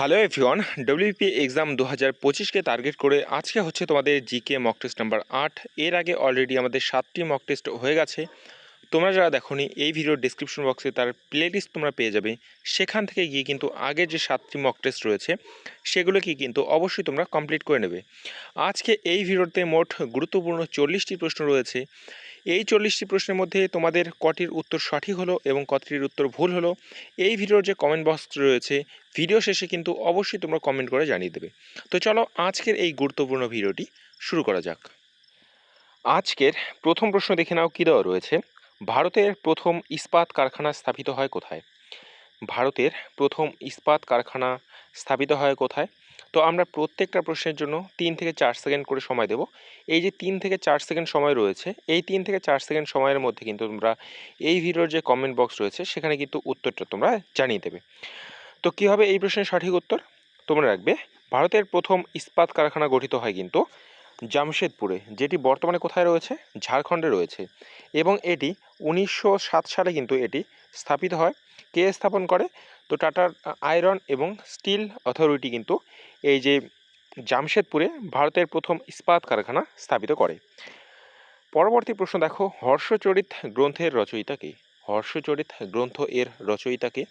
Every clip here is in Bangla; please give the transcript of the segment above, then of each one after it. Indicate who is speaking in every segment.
Speaker 1: হ্যালো এভরিওয়ান ডব্লিউপি এক্সাম দু হাজার পঁচিশকে টার্গেট করে আজকে হচ্ছে তোমাদের জিকে মক টেস্ট নাম্বার আট এর আগে অলরেডি আমাদের সাতটি মক টেস্ট হয়ে গেছে। তোমরা যারা দেখোনি, এই ভিডিওর ডিসক্রিপশন বক্সে তার প্লেলিস্ট তোমরা পেয়ে যাবে। সেখান থেকে গিয়ে কিন্তু আগে যে সাতটি মক টেস্ট রয়েছে, সেগুলোকে কিন্তু অবশ্যই তোমরা কমপ্লিট করে নেবে। আজকে এই ভিডিওতে মোট গুরুত্বপূর্ণ চল্লিশটি প্রশ্ন রয়েছে। এই চল্লিশটি প্রশ্নের মধ্যে তোমাদের কটির উত্তর সঠিক হলো এবং কটির উত্তর ভুল হলো, এই ভিডিওর যে কমেন্ট বক্স রয়েছে ভিডিও শেষে কিন্তু অবশ্যই তোমরা কমেন্ট করে জানিয়ে দেবে। তো চলো আজকের এই গুরুত্বপূর্ণ ভিডিওটি শুরু করা যাক। আজকের প্রথম প্রশ্ন দেখে নাও কী দেওয়া রয়েছে, ভারতের প্রথম ইস্পাত কারখানা স্থাপিত হয় কোথায়? ভারতের প্রথম ইস্পাত কারখানা স্থাপিত হয় কোথায়? তো আমরা প্রত্যেকটা প্রশ্নের জন্য তিন থেকে চার সেকেন্ড করে সময় দেব। এই যে তিন থেকে চার সেকেন্ড সময় রয়েছে, এই তিন থেকে চার সেকেন্ড সময়ের মধ্যে কিন্তু তোমরা এই ভিডিওর যে কমেন্ট বক্স রয়েছে, সেখানে কিন্তু উত্তরটা তোমরা জানিয়ে দেবে। তো কী হবে এই প্রশ্নের সঠিক উত্তর? তোমরা রাখবে, ভারতের প্রথম ইস্পাত কারখানা গঠিত হয় কিন্তু জামশেদপুরে, যেটি বর্তমানে কোথায় রয়েছে? ঝাড়খণ্ডে রয়েছে। এবং এটি উনিশশো সাত সালে কিন্তু এটি স্থাপিত হয়। কে স্থাপন করে? তো টাটার আয়রন এবং স্টিল অথরিটি কিন্তু এই যে জামশেদপুরে ভারতের প্রথম ইস্পাত কারখানা স্থাপিত করে। পরবর্তী প্রশ্ন দেখো, হর্ষচরিত গ্রন্থের রচয়িতা কে? হর্ষচরিত গ্রন্থ এর রচয়িতা কে?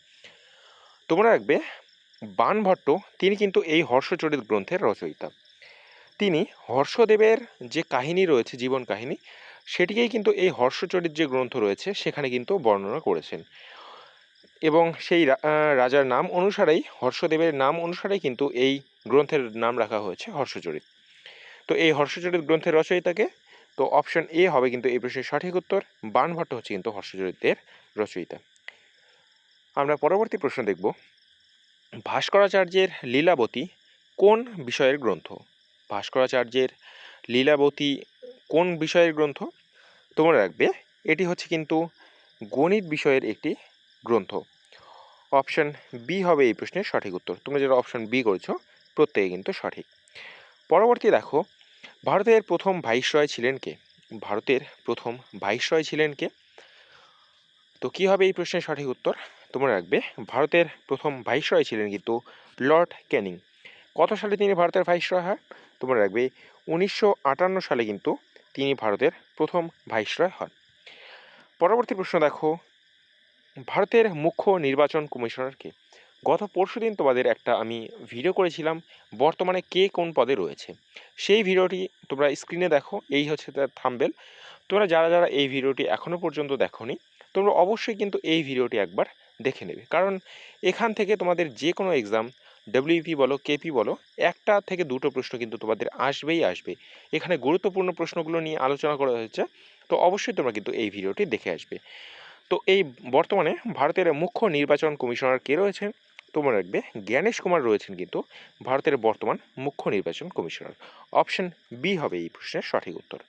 Speaker 1: তোমরা রাখবে বানভট্ট তিনি কিন্তু এই হর্ষচরিত গ্রন্থের রচয়িতা। তিনি হর্ষদেবের যে কাহিনী রয়েছে, জীবন কাহিনী, সেটিকেই কিন্তু এই হর্ষচরিত যে গ্রন্থ রয়েছে, সেখানে কিন্তু বর্ণনা করেছেন। এবং সেই রাজার নাম অনুসারেই, হর্ষদেবের নাম অনুসারেই কিন্তু এই গ্রন্থের নাম রাখা হয়েছে হর্ষচরিত। তো এই হর্ষচরিত গ্রন্থের রচয়িতাকে, তো অপশন এ হবে কিন্তু এই প্রশ্নের সঠিক উত্তর বাণভট্ট হচ্ছে কিন্তু হর্ষচরিতের রচয়িতা। আমরা পরবর্তী প্রশ্ন দেখব, ভাস্করাচার্যের লীলাবতী কোন বিষয়ের গ্রন্থ? ভাস্করাচার্যের লীলাবতী কোন বিষয়ের গ্রন্থ? তোমরা রাখবে এটি হচ্ছে কিন্তু গণিত বিষয়ের একটি গ্রন্থ। অপশান বি হবে এই প্রশ্নের সঠিক উত্তর। তোমরা যারা অপশান বি করেছ, প্রত্যেকে কিন্তু সঠিক। পরবর্তী দেখো, ভারতের প্রথম ভাইসরয় ছিলেন কে? ভারতের প্রথম ভাইসরয় ছিলেন কে? তো কী হবে এই প্রশ্নের সঠিক উত্তর? তোমরা রাখবে, ভারতের প্রথম ভাইসরয় ছিলেন কিন্তু লর্ড ক্যানিং কত সালে তিনি ভারতের ভাইসরয় হয়? তোমরা রাখবে, উনিশশো আটান্ন সালে কিন্তু তিনি ভারতের প্রথম ভাইসরয় হন। পরবর্তী প্রশ্ন দেখো ভারতের মুখ্য নির্বাচন কমিশনারকে গত পরশুদিন তোমাদের একটা আমি ভিডিও করেছিলাম, বর্তমানে কে কোন পদে রয়েছে? সেই ভিডিওটি তোমরা স্ক্রিনে দেখো, এই হচ্ছে তার থাম্বেল তোমরা যারা যারা এই ভিডিওটি এখনও পর্যন্ত দেখোনি, তোমরা অবশ্যই কিন্তু এই ভিডিওটি একবার দেখে নেবে। কারণ এখান থেকে তোমাদের যে কোনো এক্সাম ডব্লিউপি বলো কেপি বলো, একটা থেকে দুটো প্রশ্ন কিন্তু তোমাদের আসবেই আসবে। এখানে গুরুত্বপূর্ণ প্রশ্নগুলো নিয়ে আলোচনা করা হয়েছে, তো অবশ্যই তোমরা কিন্তু এই ভিডিওটি দেখে আসবে। তো এই বর্তমানে ভারতের মুখ্য নির্বাচন কমিশনার কে রয়েছেন? তোমরা রাখবে জ্ঞানেশ কুমার রয়েছেন কিন্তু ভারতের বর্তমান মুখ্য নির্বাচন কমিশনার। অপশন বি হবে এই প্রশ্নের সঠিক উত্তর।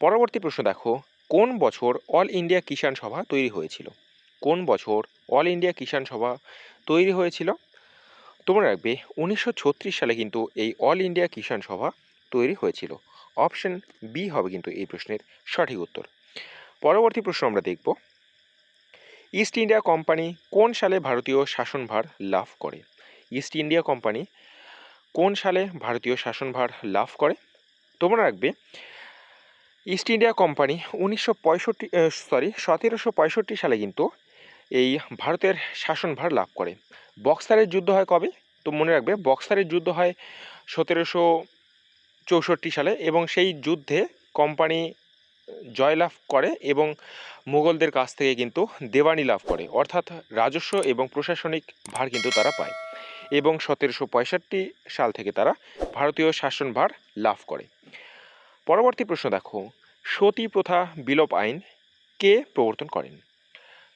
Speaker 1: পরবর্তী প্রশ্ন দেখো, কোন বছর অল ইন্ডিয়া কিষাণ সভা তৈরি হয়েছিল? কোন বছর অল ইন্ডিয়া কিষাণ সভা তৈরি হয়েছিল? তোমরা রাখবে উনিশশো ছত্রিশ সালে কিন্তু এই অল ইন্ডিয়া কিষাণ সভা তৈরি হয়েছিল। অপশন বি হবে কিন্তু এই প্রশ্নের সঠিক উত্তর। পরবর্তী প্রশ্ন আমরা দেখব। ইস্ট ইন্ডিয়া কোম্পানি কোন সালে ভারতীয় শাসনভার লাভ করে? ইস্ট ইন্ডিয়া কোম্পানি কোন সালে ভারতীয় শাসনভার লাভ করে? তোমরা রাখবে ইস্ট ইন্ডিয়া কোম্পানি উনিশশো পঁয়ষট্টি সরি সতেরোশো পঁয়ষট্টি সালে কিন্তু এই ভারতের শাসনভার লাভ করে। বক্সারের যুদ্ধ হয় কবে? তো মনে রাখবে, বক্সারের যুদ্ধ হয় সতেরোশো চৌষট্টি সালে এবং সেই যুদ্ধে কোম্পানি জয়লাভ করে এবং মুঘলদের কাছ থেকে কিন্তু দেওয়ানি লাভ করে। অর্থাৎ রাজস্ব এবং প্রশাসনিক ভার কিন্তু তারা পায় এবং সতেরোশো পঁয়ষট্টি সাল থেকে তারা ভারতীয় শাসনভার লাভ করে। পরবর্তী প্রশ্ন দেখো, সতী প্রথা বিলোপ আইন কে প্রবর্তন করেন?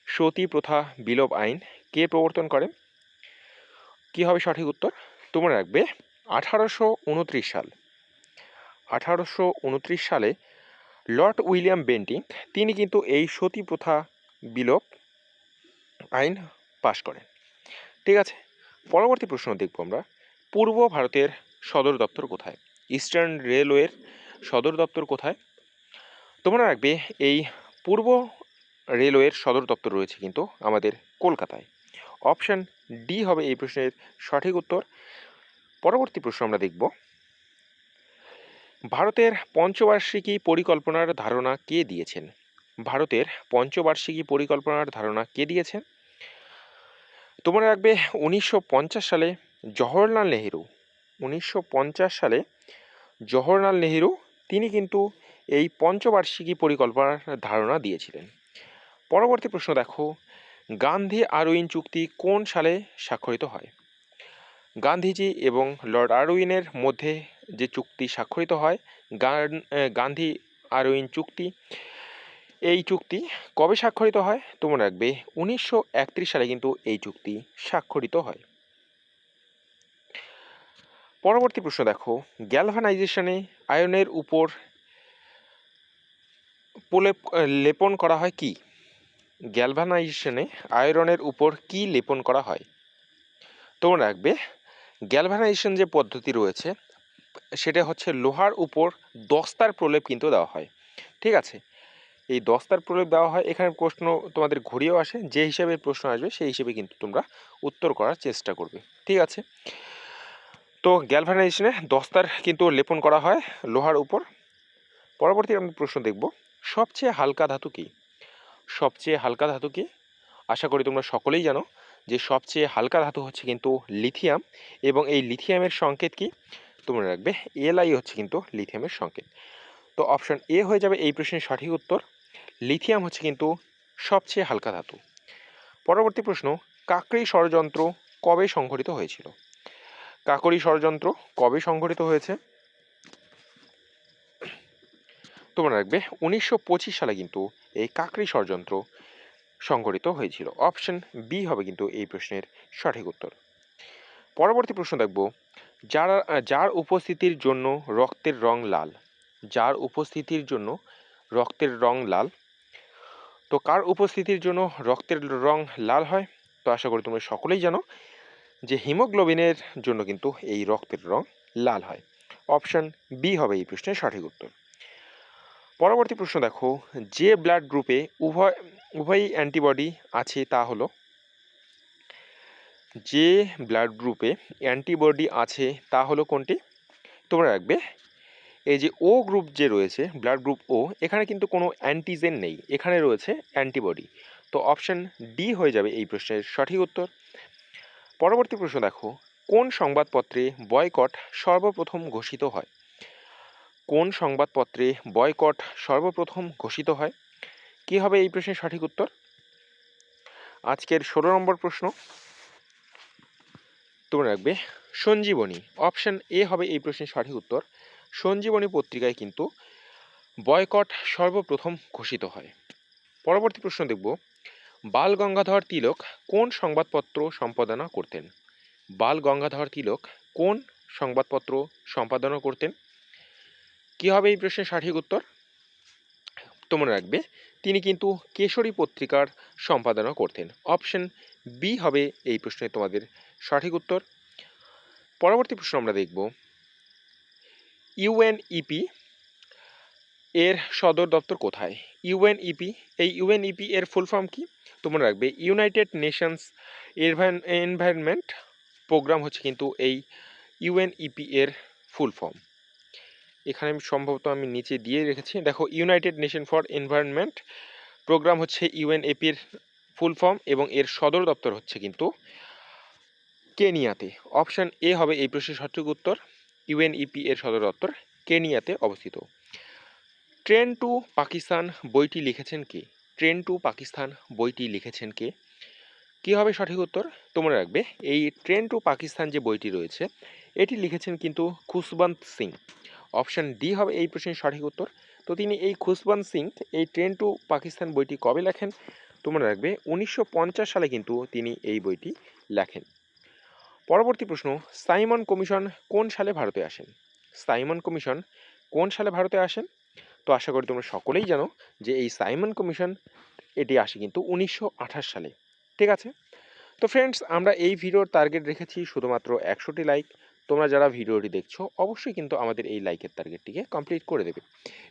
Speaker 1: সতী প্রথা বিলোপ আইন কে প্রবর্তন করেন? কি হবে সঠিক উত্তর? তোমরা রাখবে, আঠারোশো উনত্রিশ সাল। আঠারোশো উনত্রিশ সালে লর্ড উইলিয়াম বেন্টিং, তিনি কিন্তু এই সতী প্রথা বিলোপ আইন পাশ করেন। ঠিক আছে, পরবর্তী প্রশ্ন দেখব আমরা। পূর্ব ভারতের সদর দপ্তর কোথায়? ইস্টার্ন রেলওয়ের সদর দপ্তর কোথায়? তোমরা রাখবে, এই পূর্ব রেলওয়ের সদর দপ্তর রয়েছে কিন্তু আমাদের কলকাতায়। অপশান ডি হবে এই প্রশ্নের সঠিক উত্তর। পরবর্তী প্রশ্ন আমরা দেখব। ভারতের পঞ্চবার্ষিকী পরিকল্পনার ধারণা কে দিয়েছেন? ভারতের পঞ্চবার্ষিকী পরিকল্পনার ধারণা কে দিয়েছেন? তোমরা রাখবে উনিশশো পঞ্চাশ সালে জওহরলাল নেহেরু। উনিশশো পঞ্চাশ সালে জওহরলাল নেহেরু, তিনি কিন্তু এই পঞ্চবার্ষিকী পরিকল্পনার ধারণা দিয়েছিলেন। পরবর্তী প্রশ্ন দেখো, গান্ধী আরউইন চুক্তি কোন সালে স্বাক্ষরিত হয়? গান্ধীজি এবং লর্ড আরউইনের মধ্যে যে চুক্তি স্বাক্ষরিত হয়, গান- গান্ধী আরউইন চুক্তি, এই চুক্তি কবে স্বাক্ষরিত হয় তোমরা রাখবে উনিশশো একত্রিশ সালে কিন্তু এই চুক্তি স্বাক্ষরিত হয়। পরবর্তী প্রশ্ন দেখো, গ্যালভানাইজেশনে আয়নের উপর প্রলেপ লেপন করা হয় কি? গ্যালভানাইজেশনে আয়রনের উপর কি লেপন করা হয়? তোমরা রাখবে গ্যালভানাইজেশন যে পদ্ধতি রয়েছে, সেটা হচ্ছে লোহার উপর দস্তার প্রলেপ কিন্তু দেওয়া হয়। ঠিক আছে? এই দস্তার প্রলেপ দেওয়া হয়, এখানে প্রশ্ন তোমাদের ঘুরিয়েও আসে, যে হিসাবে প্রশ্ন আসবে, সেই হিসেবে কিন্তু তোমরা উত্তর করার চেষ্টা করবে। ঠিক আছে? তো গ্যালভানাইজেশনে দস্তার কিন্তু লেপন করা হয় লোহার উপর। পরবর্তী আমরা প্রশ্ন দেখব, সবচেয়ে হালকা ধাতু কী? সবচেয়ে হালকা ধাতু কী? আশা করি তোমরা সকলেই জানো যে সবচেয়ে হালকা ধাতু হচ্ছে কিন্তু লিথিয়াম এবং এই লিথিয়ামের সংকেত কি? তোমরা রাখবে এলআই হচ্ছে কিন্তু লিথিয়ামের সংকেত। তো অপশন এ হয়ে যাবে এই প্রশ্নের সঠিক উত্তর। লিথিয়াম হচ্ছে কিন্তু সবচেয়ে হালকা ধাতু। পরবর্তী প্রশ্ন কাকরি ষড়যন্ত্র কবে সংঘটিত হয়েছিল? কাকরি ষড়যন্ত্র কবে সংঘটিত হয়েছে? তোমরা রাখবে, উনিশশো পঁচিশ সালে কিন্তু এই কাকরি ষড়যন্ত্র সংঘটিত হয়েছিল। অপশন বি হবে কিন্তু এই প্রশ্নের সঠিক উত্তর। পরবর্তী প্রশ্ন দেখব, যার যার উপস্থিতির জন্য রক্তের রং লাল? যার উপস্থিতির জন্য রক্তের রং লাল? তো কার উপস্থিতির জন্য রক্তের রং লাল হয়? তো আশা করি তোমরা সকলেই জানো যে হিমোগ্লোবিনের জন্য কিন্তু এই রক্তের রং লাল হয়। অপশন বি হবে এই প্রশ্নের সঠিক উত্তর। পরবর্তী প্রশ্ন দেখো, যে ব্লাড গ্রুপে উভয়, উভয়ই অ্যান্টিবডি আছে তা হলো, যে ব্লাড গ্রুপে অ্যান্টিবডি আছে তা হলো কোনটি? তোমরা রাখবে এই যে ও গ্রুপ যে রয়েছে ব্লাড গ্রুপ ও এখানে কিন্তু কোনো অ্যান্টিজেন নেই, এখানে রয়েছে অ্যান্টিবডি তো অপশান ডি হয়ে যাবে এই প্রশ্নের সঠিক উত্তর। পরবর্তী প্রশ্ন দেখো, কোন সংবাদপত্রে বয়কট সর্বপ্রথম ঘোষিত হয়? কোন সংবাদপত্রে বয়কট সর্বপ্রথম ঘোষিত হয়? কী হবে এই প্রশ্নের সঠিক উত্তর? আজকের ষোলো নম্বর প্রশ্ন। তোমরা রাখবে সঞ্জীবনী অপশন এ হবে এই প্রশ্নের সঠিক উত্তর। সঞ্জীবনী পত্রিকায় কিন্তু বয়কট সর্বপ্রথম ঘোষিত হয়। পরবর্তী প্রশ্ন দেখব, বাল গঙ্গাধর তিলক কোন সংবাদপত্র সম্পাদনা করতেন? বাল গঙ্গাধর তিলক কোন সংবাদপত্র সম্পাদনা করতেন? কী হবে এই প্রশ্নের সঠিক উত্তর? তোমরা রাখবে, তিনি কিন্তু কেশরী পত্রিকার সম্পাদনা করতেন। অপশন বি হবে এই প্রশ্নে তোমাদের সঠিক উত্তর। পরবর্তী প্রশ্ন আমরা দেখব। ইউএনইপি এর সদর দপ্তর কোথায়? ইউএনইপি এই ইউএনইপি এর ফুল ফর্ম কি? তোমরা রাখবে ইউনাইটেড নেশনস এনভায়রনমেন্ট প্রোগ্রাম হচ্ছে কিন্তু এই ইউএনইপি এর ফুল ফর্ম এখানে আমি সম্ভবত আমি নিচে দিয়ে রেখেছি। দেখো United Nation for Environment Programme হচ্ছে ইউএনএপির ফুল ফর্ম এবং এর সদর দপ্তর হচ্ছে কিন্তু কেনিয়াতে। অপশান এ হবে এই প্রশ্নের সঠিক উত্তর। ইউএনইপি এর সদর দপ্তর কেনিয়াতে অবস্থিত। ট্রেন টু পাকিস্তান বইটি লিখেছেন কে? ট্রেন টু পাকিস্তান বইটি লিখেছেন কে? কী হবে সঠিক উত্তর? তোমরা রাখবে। এই ট্রেন টু পাকিস্তান যে বইটি রয়েছে, এটি লিখেছেন কিন্তু খুশবন্ত সিং। অপশান ডি হবে এই প্রশ্নের সঠিক উত্তর। তো তিনি এই খুশবন্ত সিং এই ট্রেন টু পাকিস্তান বইটি কবে লেখেন? তোমরা রাখবে, উনিশশো পঞ্চাশ সালে কিন্তু তিনি এই বইটি লেখেন। পরবর্তী প্রশ্ন, সাইমন কমিশন কোন সালে ভারতে আসেন? সাইমন কমিশন কোন সালে ভারতে আসেন? তো আশা করি তোমরা সকলেই জানো যে এই সাইমন কমিশন এটি আসে কিন্তু উনিশশো আঠাশ সালে। ঠিক আছে? তো ফ্রেন্ডস আমরা এই ভিডিওর টার্গেট রেখেছি শুধুমাত্র একশোটি লাইক তোমরা যারা ভিডিওটি দেখছ, অবশ্যই কিন্তু আমাদের এই লাইকের টার্গেটটিকে কমপ্লিট করে দেবে।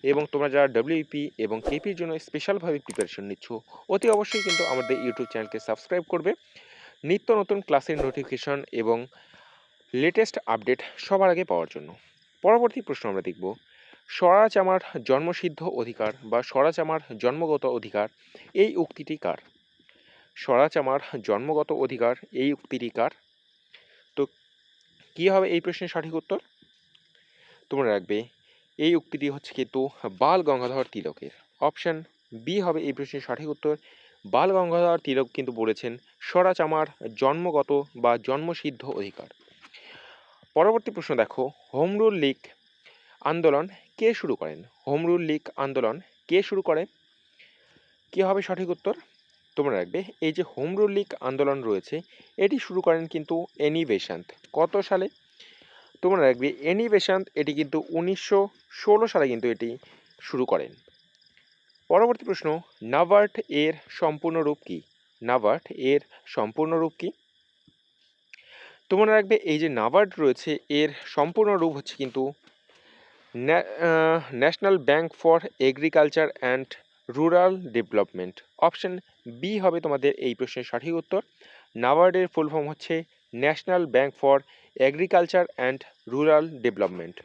Speaker 1: এবং তোমরা যারা ডব্লিউপি এবং কেপির জন্য স্পেশালভাবে প্রিপারেশন নিচ্ছ, অতি অবশ্যই কিন্তু আমাদের ইউটিউব চ্যানেলকে সাবস্ক্রাইব করবে। নিত্য নতুন ক্লাসের নোটিফিকেশন এবং লেটেস্ট আপডেট সবার আগে পাওয়ার জন্য। পরবর্তী প্রশ্ন আমরা দেখব, স্বরাজ আমার জন্মসিদ্ধ অধিকার বা স্বরাজ আমার জন্মগত অধিকার, এই উক্তিটি কার? স্বরাজ আমার জন্মগত অধিকার, এই উক্তিটি কার? কী হবে এই প্রশ্নের সঠিক উত্তর? তোমরা রাখবে, এই উক্তিটি হচ্ছে কিন্তু বাল গঙ্গাধর তিলকের। অপশন বি হবে এই প্রশ্নের সঠিক উত্তর। বাল গঙ্গাধর তিলক কিন্তু বলেছেন, স্বরাজ আমার জন্মগত বা জন্মসিদ্ধ অধিকার। পরবর্তী প্রশ্ন দেখো, হোমরুল লীগ আন্দোলন কে শুরু করেন? হোমরুল লীগ আন্দোলন কে শুরু করে? কি হবে সঠিক উত্তর? তোমরা রাখবে। এই যে হোম রুল আন্দোলন রয়েছে, এটি শুরু করেন কিন্তু এনি বেসান্ত কত সালে? তোমরা রাখবে এনি বেসান্ত এটি কিন্তু উনিশশো ষোলো সালে কিন্তু এটি শুরু করেন। পরবর্তী প্রশ্ন নাভার্ট এর সম্পূর্ণ রূপ কি? নাভার্ট এর সম্পূর্ণ রূপ কি? তোমরা রাখবে, এই যে নাবার্ড রয়েছে, এর সম্পূর্ণ রূপ হচ্ছে কিন্তু National Bank for Agriculture and Rural Development option B হবে তোমাদের এই প্রশ্নের সঠিক উত্তর। নাবার্ডের ফুল ফর্ম হচ্ছে National Bank for Agriculture and Rural Development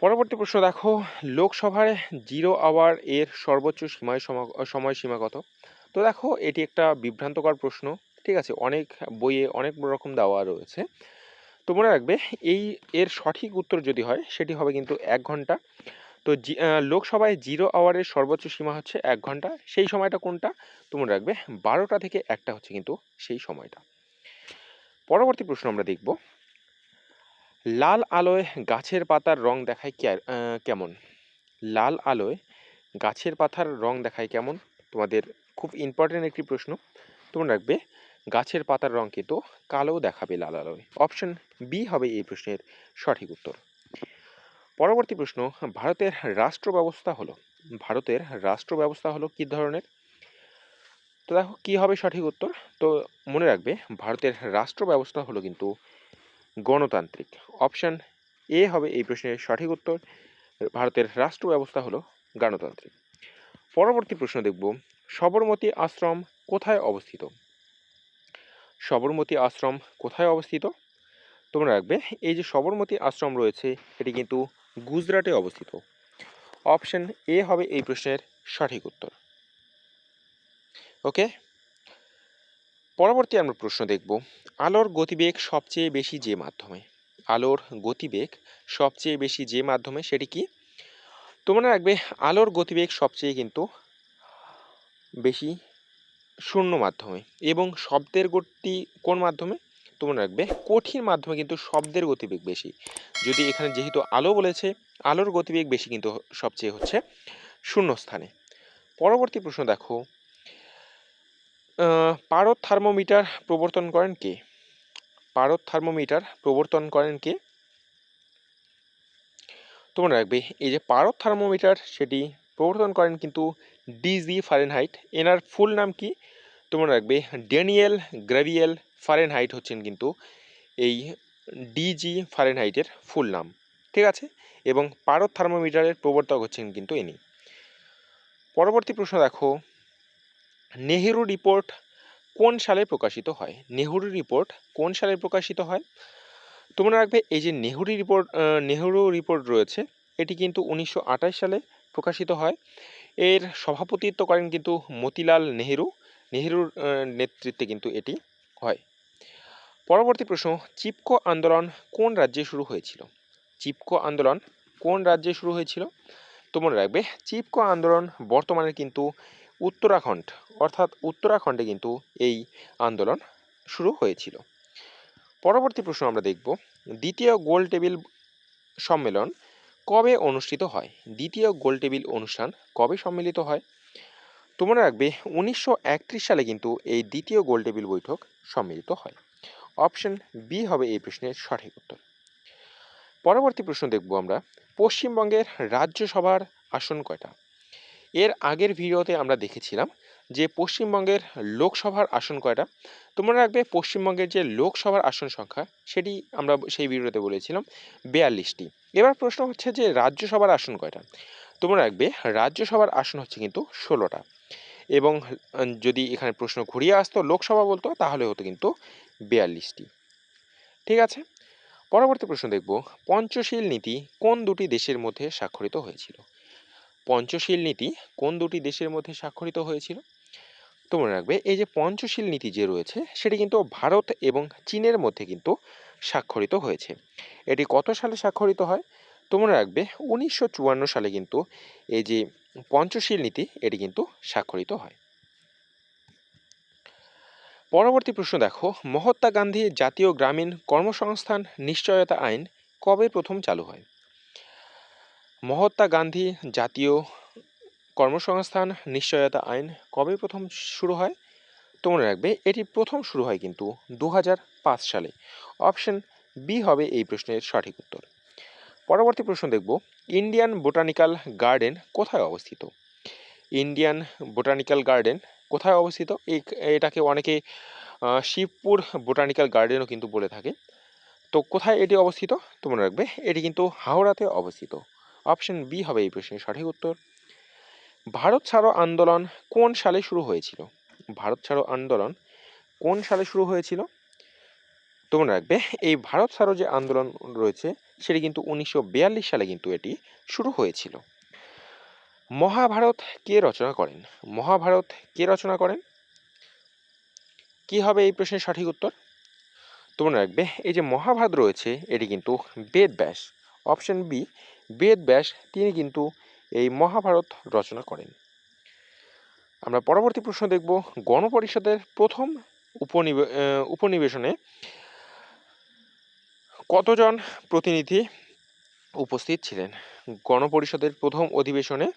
Speaker 1: পরবর্তী প্রশ্ন দেখো, লোকসভায় জিরো আওয়ার এর সর্বোচ্চ সীমায় সময়সীমা কত? তো দেখো, এটি একটা বিভ্রান্তকর প্রশ্ন, ঠিক আছে? অনেক বইয়ে অনেক রকম দেওয়া রয়েছে। তো মনে রাখবে, এই এর সঠিক উত্তর যদি হয়, সেটি হবে কিন্তু এক ঘণ্টা। তো লোকসভায় জিরো আওয়ারের সর্বোচ্চ সীমা হচ্ছে এক ঘণ্টা। সেই সময়টা কোনটা? তো মনে রাখবে বারোটা থেকে একটা হচ্ছে কিন্তু সেই সময়টা। পরবর্তী প্রশ্ন আমরা দেখব। লাল আলোয় গাছের পাতার রং দেখায় কেমন? লাল আলোয় গাছের পাতার রং দেখায় কেমন? তোমাদের খুব ইম্পর্টেন্ট একটি প্রশ্ন। তোমরা রাখবে গাছের পাতার রং কিন্তু কালো দেখাবে লাল আলোয়। অপশন বি হবে এই প্রশ্নের সঠিক উত্তর। পরবর্তী প্রশ্ন, ভারতের রাষ্ট্র ব্যবস্থা হলো, ভারতের রাষ্ট্র ব্যবস্থা হলো কী ধরনের? তো দেখো কী হবে সঠিক উত্তর? তো মনে রাখবে, ভারতের রাষ্ট্র ব্যবস্থা হলো কিন্তু গণতান্ত্রিক। অপশন এ হবে এই প্রশ্নের সঠিক উত্তর, ভারতের রাষ্ট্র ব্যবস্থা হলো গণতান্ত্রিক। পরবর্তী প্রশ্ন দেখব, সবরমতী আশ্রম কোথায় অবস্থিত? সবরমতী আশ্রম কোথায় অবস্থিত? তোমরা রাখবে, এই যে সবরমতী আশ্রম রয়েছে, এটি কিন্তু গুজরাটে অবস্থিত। অপশন এ হবে এই প্রশ্নের সঠিক উত্তর। ওকে? পরবর্তী আমরা প্রশ্ন দেখব, আলোর গতিবেগ সবচেয়ে বেশি যে মাধ্যমে? আলোর গতিবেগ সবচেয়ে বেশি যে মাধ্যমে সেটি কি? তোমরা রাখবে, আলোর গতিবেগ সবচেয়ে কিন্তু বেশি শূন্য মাধ্যমে এবং শব্দের গতি কোন মাধ্যমে? তোমরা রাখবে। কঠিন মাধ্যমে কিন্তু শব্দের গতিবেগ বেশি। যদি এখানে যেহেতু আলো বলেছে, আলোর গতিবেগ বেশি কিন্তু সবচেয়ে হচ্ছে শূন্য স্থানে পরবর্তী প্রশ্ন দেখো। পারদ থার্মোমিটার প্রবর্তন করেন কে? পারদ থার্মোমিটার প্রবর্তন করেন কে? তোমরা রাখবে এই যে পারদ থার্মোমিটার সেটি প্রবর্তন করেন কিন্তু ডিজি ফারেনহাইট। এনার ফুল নাম কি? তোমরা রাখবে ড্যানিয়েল গ্রাভিয়েল ফারেনহাইট হচ্ছেন কিন্তু এই ডিজি ফারেনহাইটের ফুল নাম, ঠিক আছে? এবং পারদ থার্মোমিটারের প্রবর্তক হচ্ছেন কিন্তু ইনি। পরবর্তী প্রশ্ন দেখো, নেহেরু রিপোর্ট কোন সালে প্রকাশিত হয়? নেহরু রিপোর্ট কোন সালে প্রকাশিত হয়? তোমরা রাখবে এই যে নেহরু রিপোর্ট নেহরু রিপোর্ট রয়েছে, এটি কিন্তু উনিশশো আঠাশ সালে প্রকাশিত হয়। এর সভাপতিত্ব করেন কিন্তু মতিলাল নেহেরু নেহেরুর নেতৃত্বে কিন্তু এটি হয়। পরবর্তী প্রশ্ন, চিপকো আন্দোলন কোন রাজ্যে শুরু হয়েছিল? চিপকো আন্দোলন কোন রাজ্যে শুরু হয়েছিল? তো মনে রাখবে, চিপকো আন্দোলন বর্তমানে কিন্তু উত্তরাখণ্ড, অর্থাৎ উত্তরাখণ্ডে কিন্তু এই আন্দোলন শুরু হয়েছিল। পরবর্তী প্রশ্ন আমরা দেখব, দ্বিতীয় গোল টেবিল সম্মেলন কবে অনুষ্ঠিত হয়? দ্বিতীয় গোল টেবিল অনুষ্ঠান কবে সম্মিলিত হয়? তোমরা রাখবে, উনিশশো একত্রিশ সালে কিন্তু এই দ্বিতীয় গোল টেবিল বৈঠক সম্মিলিত হয়। অপশন বি হবে এই প্রশ্নের সঠিক উত্তর। পরবর্তী প্রশ্ন দেখব আমরা, পশ্চিমবঙ্গের রাজ্যসভার আসন কয়টা? এর আগের ভিডিওতে আমরা দেখেছিলাম যে পশ্চিমবঙ্গের লোকসভার আসন কয়টা? তোমরা রাখবে, পশ্চিমবঙ্গের যে লোকসভার আসন সংখ্যা, সেটি আমরা সেই ভিডিওতে বলেছিলাম বেয়াল্লিশটি। এবার প্রশ্ন হচ্ছে যে রাজ্যসভার আসন কয়টা? তোমরা রাখবে, রাজ্যসভার আসন হচ্ছে কিন্তু ষোলোটা। এবং যদি এখানে প্রশ্ন ঘুরিয়ে আসতো, লোকসভা বলতো, তাহলে হতো কিন্তু বিয়াল্লিশটি। ঠিক আছে? পরবর্তী প্রশ্ন দেখব। পঞ্চশীল নীতি কোন দুটি দেশের মধ্যে স্বাক্ষরিত হয়েছিল? পঞ্চশীল নীতি কোন দুটি দেশের মধ্যে স্বাক্ষরিত হয়েছিল? তো মনে রাখবে, এই যে পঞ্চশীল নীতি যে রয়েছে, সেটি কিন্তু ভারত এবং চীনের মধ্যে কিন্তু স্বাক্ষরিত হয়েছে। এটি কত সালে স্বাক্ষরিত হয়? তো মনে রাখবে উনিশশো চুয়ান্ন সালে কিন্তু এই যে পঞ্চশীল নীতি, এটি কিন্তু স্বাক্ষরিত হয়। পরবর্তী প্রশ্ন দেখো, মহাত্মা গান্ধী জাতীয় গ্রামীণ কর্মসংস্থান নিশ্চয়তা আইন কবে প্রথম চালু হয়? মহাত্মা গান্ধী জাতীয় কর্মসংস্থান নিশ্চয়তা আইন কবে প্রথম শুরু হয়? তো মনে রাখবে এটি প্রথম শুরু হয় কিন্তু দু হাজার পাঁচ সালে। অপশন বি হবে এই প্রশ্নের সঠিক উত্তর। পরবর্তী প্রশ্ন দেখব ইন্ডিয়ান বোটানিক্যাল গার্ডেন কোথায় অবস্থিত? ইন্ডিয়ান বোটানিক্যাল গার্ডেন কোথায় অবস্থিত? এটাকে অনেকে শিবপুর বোটানিক্যাল গার্ডেনও কিন্তু বলে থাকে। তো কোথায় এটি অবস্থিত? তো মনে রাখবে, এটি কিন্তু হাওড়াতে অবস্থিত। অপশন বি হবে এই প্রশ্নের সঠিক উত্তর। ভারত ছাড়ো আন্দোলন কোন সালে শুরু হয়েছিল? ভারত ছাড়ো আন্দোলন কোন সালে শুরু হয়েছিল? তো মনে রাখবে। এই ভারত ছাড়ো যে আন্দোলন রয়েছে, সেটি কিন্তু উনিশশো বিয়াল্লিশ সালে কিন্তু এটি শুরু হয়েছিল। মহাভারত কে রচনা করেন? মহাভারত কে রচনা করেন? কি হবে এই প্রশ্নের সঠিক উত্তর? তো মনে রাখবে, এই যে মহাভারত রয়েছে, এটি কিন্তু বেদ ব্যাস অপশন বি বেদ ব্যাস তিনি কিন্তু এই মহাভারত রচনা করেন। আমরা পরবর্তী প্রশ্ন দেখব গণপরিষদের প্রথম উপনিবে উপনিবেশনে কতজন প্রতিনিধি উপস্থিত ছিলেন? গণপরিষদের প্রথম অধিবেশনে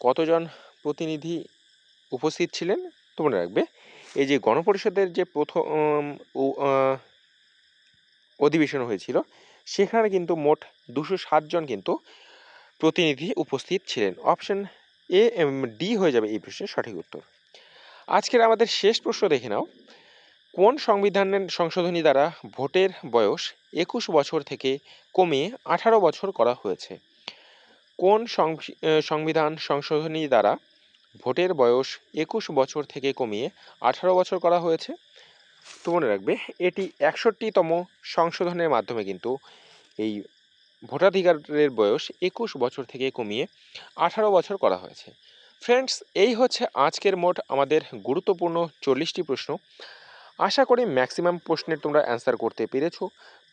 Speaker 1: কতজন প্রতিনিধি উপস্থিত ছিলেন? তো মনে রাখবে। এই যে গণপরিষদের যে প্রথম অধিবেশন হয়েছিল, সেখানে কিন্তু মোট দুশো জন কিন্তু প্রতিনিধি উপস্থিত ছিলেন। অপশন এ ডি হয়ে যাবে এই প্রশ্নের সঠিক উত্তর। আজকের আমাদের শেষ প্রশ্ন দেখে নাও। কোন সংবিধানের সংশোধনী দ্বারা ভোটের বয়স একুশ বছর থেকে কমিয়ে আঠারো বছর করা হয়েছে? কোন সংবি- সংবিধান সংশোধনী দ্বারা ভোটের বয়স একুশ বছর থেকে কমিয়ে আঠারো বছর করা হয়েছে? তো মনে রাখবে, এটি একষট্টিতম সংশোধনের মাধ্যমে কিন্তু এই ভোটাধিকারের বয়স একুশ বছর থেকে কমিয়ে আঠারো বছর করা হয়েছে। ফ্রেন্ডস, এই হচ্ছে আজকের মোট আমাদের গুরুত্বপূর্ণ চল্লিশটি প্রশ্ন। আশা করি ম্যাক্সিমাম প্রশ্নের তোমরা অ্যান্সার করতে পেরেছ।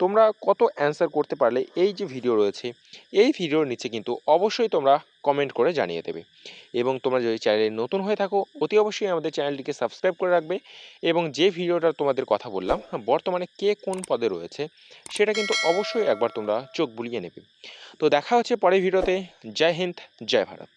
Speaker 1: তোমরা কত অ্যান্সার করতে পারলে এই যে ভিডিও রয়েছে, এই ভিডিওর নিচে কিন্তু অবশ্যই তোমরা কমেন্ট করে জানিয়ে দেবে। এবং তোমরা যদি চ্যানেলে নতুন হয়ে থাকো, অতি অবশ্যই আমাদের চ্যানেলটিকে সাবস্ক্রাইব করে রাখবে এবং যে ভিডিওটা তোমাদের কথা বললাম বর্তমানে কে কোন পদে রয়েছে, সেটা কিন্তু অবশ্যই একবার তোমরা চোখ বুলিয়ে নেবে। তো দেখা হচ্ছে পরের ভিডিওতে জয় হিন্দ, জয় ভারত।